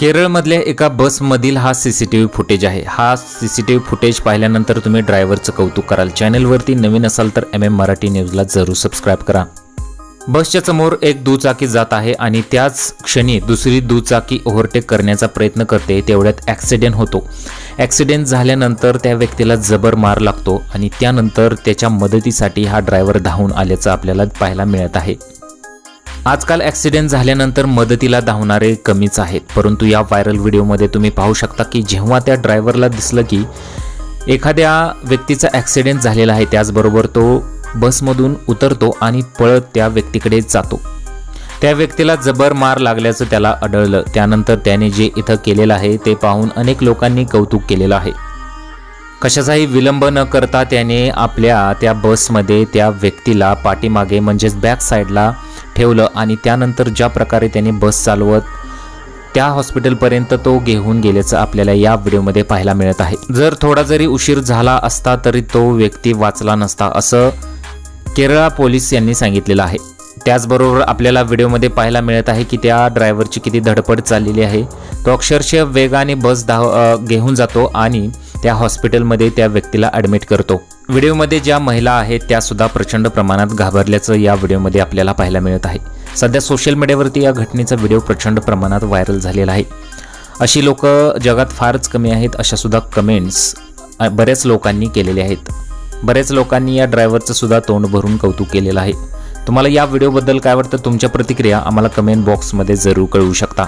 केरळमधल्या एका बसमधील हा C C T V footage आहे. हा C C T V footage पाहिल्यानंतर तुम्ही ड्रायव्हरचं कौतुक कराल. चॅनलवरती नवीन असाल तर एम एम मराठी न्यूजला जरूर सबस्क्राईब करा. बसच्या समोर एक दुचाकी जात आहे आणि त्याच क्षणी दुसरी दुचाकी ओव्हरटेक करण्याचा प्रयत्न करते. तेवढ्यात ॲक्सिडेंट होतो. ॲक्सिडेंट झाल्यानंतर त्या व्यक्तीला जबर मार लागतो आणि त्यानंतर त्याच्या मदतीसाठी हा ड्रायव्हर धावून आल्याचं आपल्याला पाहायला मिळत आहे. आजकाल ॲक्सिडेंट झाल्यानंतर मदतीला धावणारे कमीच आहेत. परंतु या व्हायरल व्हिडिओमध्ये तुम्ही पाहू शकता की जेव्हा त्या ड्रायव्हरला दिसलं की एखाद्या व्यक्तीचा ॲक्सिडेंट झालेला आहे त्याचबरोबर तो बसमधून उतरतो आणि पळत त्या व्यक्तीकडे जातो. त्या व्यक्तीला जबर मार लागल्याचं त्याला आढळलं. त्यानंतर त्याने जे इथं केलेलं आहे ते पाहून अनेक लोकांनी कौतुक केलेलं आहे. कशाचाही विलंब न करता त्याने आपल्या त्या बसमध्ये त्या व्यक्तीला पाठीमागे म्हणजेच बॅक साईडला ठेवलं आणि त्यानंतर ज्या प्रकारे त्याने बस चालवत त्या हॉस्पिटलपर्यंत तो घेऊन गेल्याचं आपल्याला या व्हिडिओमध्ये पाहायला मिळत आहे. जर थोडा जरी उशीर झाला असता तरी तो व्यक्ती वाचला नसता असं केरळा पोलीस यांनी सांगितलेलं आहे. त्याचबरोबर आपल्याला व्हिडिओमध्ये पाहायला मिळत आहे की त्या ड्रायव्हरची किती धडपड चाललेली आहे. तो अक्षरशः वेगाने बस धाव घेऊन जातो आणि त्या हॉस्पिटलमध्ये त्या व्यक्तीला ॲडमिट करतो. व्हिडिओमध्ये ज्या महिला आहेत त्या सुद्धा प्रचंड प्रमाणात घाबरल्याचं या व्हिडिओमध्ये आपल्याला पाहायला मिळत आहे. सध्या सोशल मीडियावरती या घटनेचा व्हिडिओ प्रचंड प्रमाणात व्हायरल झालेला आहे. अशी लोक जगात फारच कमी आहेत अशा सुद्धा कमेंट्स बऱ्याच लोकांनी केलेले आहेत. बऱ्याच लोकांनी या ड्रायव्हरचं सुद्धा तोंड भरून कौतुक केलेलं आहे. तुम्हाला या व्हिडिओबद्दल काय वाटतं? तुमच्या प्रतिक्रिया आम्हाला कमेंट बॉक्समध्ये जरूर कळवू शकता.